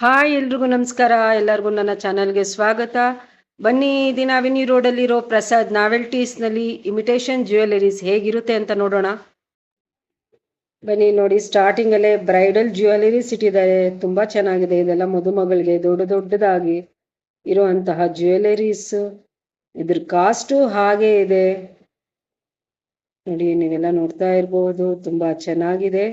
Hi ಎಲ್ರಿಗೂ ನಮಸ್ಕಾರ. ಎಲ್ಲರಿಗೂ ನನ್ನ ಚಾನಲ್ಗೆ ಸ್ವಾಗತ. ಬನ್ನಿ ದಿನ ಅವೆನ್ಯೂ ರೋಡಲ್ಲಿರೋ ಪ್ರಸಾದ್ ನಾವೆಲ್ಟೀಸ್ನಲ್ಲಿ ಇಮಿಟೇಷನ್ ಜ್ಯುವೆಲರೀಸ್ ಹೇಗಿರುತ್ತೆ ಅಂತ ನೋಡೋಣ. ಬನ್ನಿ, ನೋಡಿ ಸ್ಟಾರ್ಟಿಂಗಲ್ಲೇ ಬ್ರೈಡಲ್ ಜ್ಯುವೆಲರೀಸ್ ಇಟ್ಟಿದ್ದಾರೆ ತುಂಬ ಚೆನ್ನಾಗಿದೆ. ಇದೆಲ್ಲ ಮದುಮಗಳಿಗೆ ದೊಡ್ಡ ದೊಡ್ಡದಾಗಿ ಇರುವಂತಹ ಜ್ಯುವೆಲರೀಸ್ ಇದ್ರ ಕಾಸ್ಟು ಹಾಗೆ ಇದೆ. ನೋಡಿ, ನೀವೆಲ್ಲ ನೋಡ್ತಾ ಇರ್ಬೋದು. ತುಂಬ ಚೆನ್ನಾಗಿದೆ.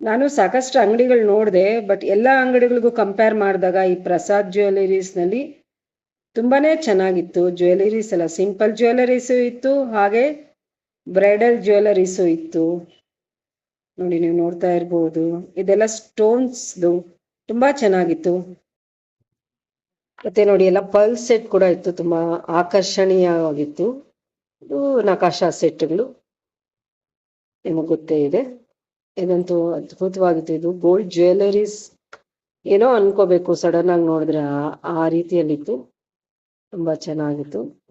ನಾನು ಸಾಕಷ್ಟು ಅಂಗಡಿಗಳು ನೋಡಿದೆ ಬಟ್ ಎಲ್ಲ ಅಂಗಡಿಗಳಿಗೂ ಕಂಪೇರ್ ಮಾಡಿದಾಗ ಈ ಪ್ರಸಾದ್ ಜ್ಯುವೆಲರೀಸ್ನಲ್ಲಿ ತುಂಬಾನೇ ಚೆನ್ನಾಗಿತ್ತು. ಜ್ಯುವೆಲರೀಸ್ ಎಲ್ಲ ಸಿಂಪಲ್ ಜ್ಯುವೆಲರೀಸು ಇತ್ತು, ಹಾಗೆ ಬ್ರೈಡಲ್ ಜ್ಯುವೆಲರೀಸು ಇತ್ತು. ನೋಡಿ ನೀವು ನೋಡ್ತಾ ಇರ್ಬೋದು, ಇದೆಲ್ಲ ಸ್ಟೋನ್ಸ್ದು ತುಂಬಾ ಚೆನ್ನಾಗಿತ್ತು. ಮತ್ತೆ ನೋಡಿ ಎಲ್ಲ ಪರ್ಲ್ ಸೆಟ್ ಕೂಡ ಇತ್ತು, ತುಂಬಾ ಆಕರ್ಷಣೀಯವಾಗಿತ್ತು. ಇದು ನಕಾಶಾ ಸೆಟ್ಗಳು ನಿಮಗೆ ಗೊತ್ತೇ ಇದೆ. ಇದಂತೂ ಅದ್ಭುತವಾಗಿತ್ತು ಇದು ಗೋಲ್ಡ್ ಜ್ಯುವೆಲರೀಸ್ ಏನೋ ಅನ್ಕೋಬೇಕು ಸಡನ್ ಆಗಿ ನೋಡಿದ್ರೆ ಆ- ರೀತಿಯಲ್ಲಿತ್ತು. ತುಂಬಾ ಚೆನ್ನಾಗಿತ್ತು.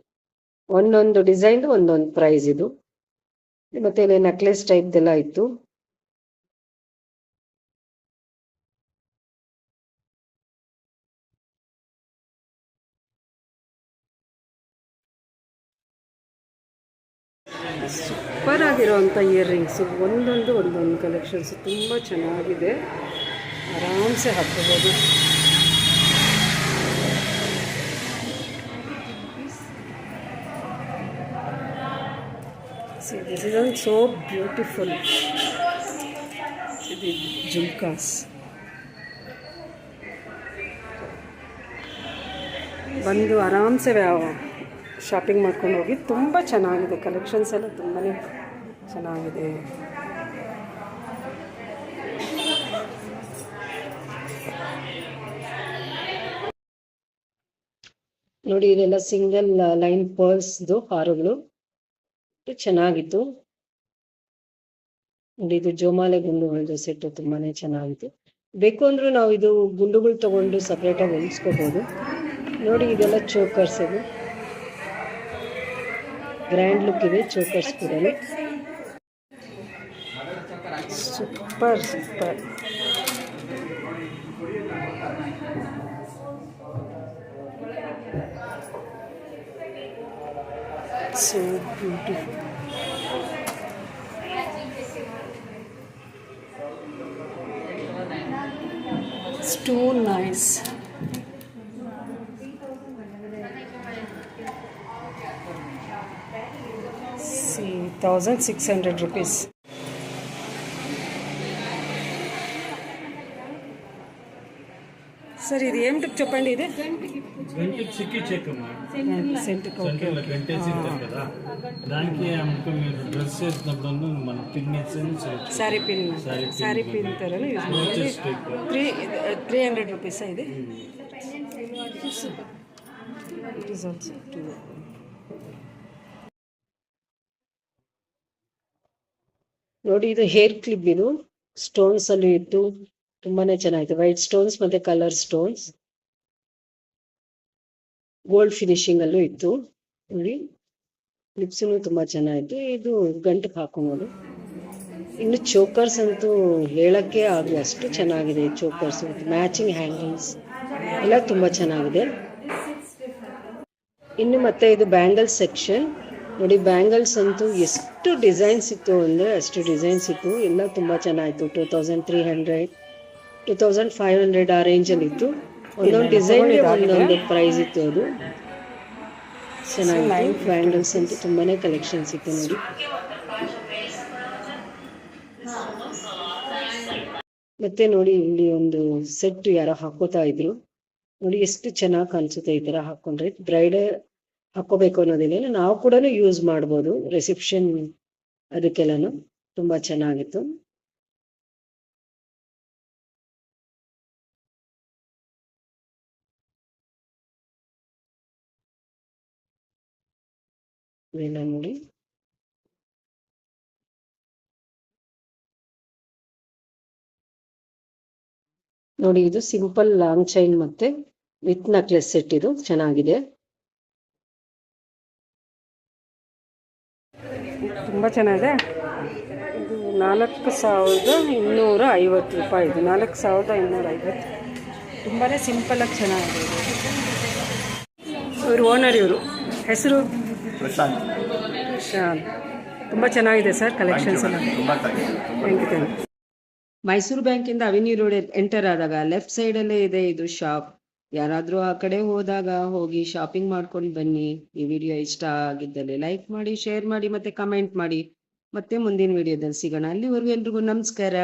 ಒಂದೊಂದು ಡಿಸೈನ್ ಒಂದೊಂದು ಪ್ರೈಸ್ ಇದು. ಮತ್ತೆ ಇಲ್ಲಿ ನೆಕ್ಲೆಸ್ ಟೈಪ್ದೆಲ್ಲ ಇತ್ತು. ಸೂಪರ್ ಆಗಿರೋವಂಥ ಇಯರ್ ರಿಂಗ್ಸು ಒಂದೊಂದು ಒಂದೊಂದು ಕಲೆಕ್ಷನ್ಸ್ ತುಂಬ ಚೆನ್ನಾಗಿದೆ. ಆರಾಮ್ಸೆ ಹಾಕ್ಕೋಬೋದು. This is is so beautiful jhumkas. ಬಂದು ಆರಾಮ್ಸೆ ಶಾಪಿಂಗ್ ಮಾಡ್ಕೊಂಡು ಹೋಗಿ ತುಂಬ ಚೆನ್ನಾಗಿದೆ. ಕಲೆಕ್ಷನ್ಸ್ ಎಲ್ಲ ತುಂಬಾ ಚೆನ್ನಾಗಿದೆ. ನೋಡಿ ಇದೆಲ್ಲ ಸಿಂಗಲ್ ಲೈನ್ ಪರ್ಸ್ದು ಹಾರುಗಳು. ಚೆನ್ನಾಗಿತ್ತು. ನೋಡಿ, ಇದು ಜೋಮಾಲೆ ಗುಂಡುಗಳದ್ದು ಸೆಟ್ ತುಂಬಾನೇ ಚೆನ್ನಾಗಿತ್ತು. ಬೇಕು ಅಂದ್ರೂ ನಾವು ಇದು ಗುಂಡುಗಳು ತಗೊಂಡು ಸಪ್ರೇಟಾಗಿ ಹೊಲಿಸ್ಕೋಬಹುದು ನೋಡಿ, ಇದೆಲ್ಲ ಚೋಕರ್ಸ್ ಇದು. ಗ್ರ್ಯಾಂಡ್ ಲುಕ್ ಇದೆ ಚೋಕರ್ಸ್ ಕೂಡ super super so beautiful It's too nice. వచ్చేసి thousand six hundred rupees. Sir ఇది ఏం చెప్పండి ఇది? Sari pin sari pin three hundred rupees ఇది ఇట్ ನೋಡಿ, ಇದು ಹೇರ್ ಕ್ಲಿಪ್ ಇದು. ಸ್ಟೋನ್ಸ್ ಅಲ್ಲಿ ಇತ್ತು. ತುಂಬಾನೇ ಚೆನ್ನಾಗಿತ್ತು ವೈಟ್ ಸ್ಟೋನ್ಸ್ ಮತ್ತೆ ಕಲರ್ ಸ್ಟೋನ್ಸ್ ಗೋಲ್ಡ್ ಫಿನಿಶಿಂಗ್ ಅಲ್ಲೂ ಇತ್ತು. ನೋಡಿ ಲಿಪ್ಸ್ ತುಂಬಾ ಚೆನ್ನಾಗಿತ್ತು ಇದು ಗಂಟು ಹಾಕೊಂಡು ಇನ್ನು ಚೋಕರ್ಸ್ ಅಂತೂ ಹೇಳಕ್ಕೆ ಆಗಲಿ ಅಷ್ಟು ಚೆನ್ನಾಗಿದೆ ಚೋಕರ್ಸ್ ಮ್ಯಾಚಿಂಗ್ ಹ್ಯಾಂಗಲ್ಸ್ ಎಲ್ಲ ತುಂಬಾ ಚೆನ್ನಾಗಿದೆ. ಇನ್ನು ಮತ್ತೆ ಇದು ಬ್ಯಾಂಗಲ್ ಸೆಕ್ಷನ್ ನೋಡಿ ಬ್ಯಾಂಗಲ್ಸ್ ಅಂತೂ ಎಷ್ಟು ಡಿಸೈನ್ಸ್ ಇತ್ತು ಅಂದರೆ ಅಷ್ಟು ಡಿಸೈನ್ಸ್ ಇತ್ತು. ಎಲ್ಲ ತುಂಬ ಚೆನ್ನಾಗಿತ್ತು two thousand three hundred two thousand five hundred ಆ ರೇಂಜಲ್ಲಿ ಇತ್ತು. ಒಂದೊಂದು ಡಿಸೈನ್ ಒಂದೊಂದು ಪ್ರೈಸ್ ಇತ್ತು ಅದು. ಚೆನ್ನಾಗಿತ್ತು ಬ್ಯಾಂಗಲ್ಸ್ ಅಂತೂ ತುಂಬಾನೇ ಕಲೆಕ್ಷನ್ಸ್ ಇತ್ತು ನೋಡಿ. ಮತ್ತೆ ನೋಡಿ ಇಲ್ಲಿ ಒಂದು ಸೆಟ್ ಯಾರೋ ಹಾಕೋತಾ ಇದ್ರು. ನೋಡಿ ಎಷ್ಟು ಚೆನ್ನಾಗಿ ಕಾಣಿಸುತ್ತೆ ಈ ತರ ಹಾಕೊಂಡ್ರೆ. ಬ್ರೈಡ್ ಹಾಕೋಬೇಕು ಅನ್ನೋದಿಲ್ಲ. ನಾವು ಕೂಡ ಯೂಸ್ ಮಾಡ್ಬೋದು. ರಿಸೆಪ್ಷನ್ ಅದಕ್ಕೆಲ್ಲನು ತುಂಬಾ ಚೆನ್ನಾಗಿತ್ತು. ನೋಡಿ. ನೋಡಿ, ಇದು ಸಿಂಪಲ್ ಲಾಂಗ್ ಚೈನ್ ಮತ್ತೆ ವಿತ್ ನಕ್ಲೆಸ್ ಸೆಟ್ ಇದು. ಚೆನ್ನಾಗಿದೆ. ತುಂಬಾ ಚೆನ್ನಾಗಿದೆ. ಇದು ನಾಲ್ಕು ಸಾವಿರದ ಇನ್ನೂರ ಐವತ್ತು ರೂಪಾಯಿ ಇದು. ನಾಲ್ಕು ಸಾವಿರದ ಇನ್ನೂರ ಐವತ್ತು. ತುಂಬಾ ಸಿಂಪಲಾಗಿ ಚೆನ್ನಾಗಿದೆ. ಇವರು ಓನರ್ ಇವರು. ಹೆಸರು? ಪ್ರಶಾಂತ್. ತುಂಬ ಚೆನ್ನಾಗಿದೆ ಸರ್ ಕಲೆಕ್ಷನ್ಸ್ ಎಲ್ಲ. Thank you thank you Mysuru ಬ್ಯಾಂಕಿಂದ ಅವೆನ್ಯೂ ರೋಡ್ ಎಂಟರ್ ಆದಾಗ ಲೆಫ್ಟ್ ಸೈಡಲ್ಲೇ ಇದೆ ಇದು ಶಾಪ್ ಯಾರಾದರೂ ಆ ಕಡೆ ಹೋದಾಗ ಹೋಗಿ ಶಾಪಿಂಗ್ ಮಾಡ್ಕೊಂಡು ಬನ್ನಿ. ಈ ವಿಡಿಯೋ ಇಷ್ಟ ಆಗಿದ್ದಲ್ಲಿ ಲೈಕ್ ಮಾಡಿ ಶೇರ್ ಮಾಡಿ ಮತ್ತೆ ಕಮೆಂಟ್ ಮಾಡಿ. ಮತ್ತೆ ಮುಂದಿನ ವಿಡಿಯೋದಲ್ಲಿ ಸಿಗೋಣ. ಅಲ್ಲಿವರೆಗೂ ಎಲ್ರಿಗೂ ನಮಸ್ಕಾರ.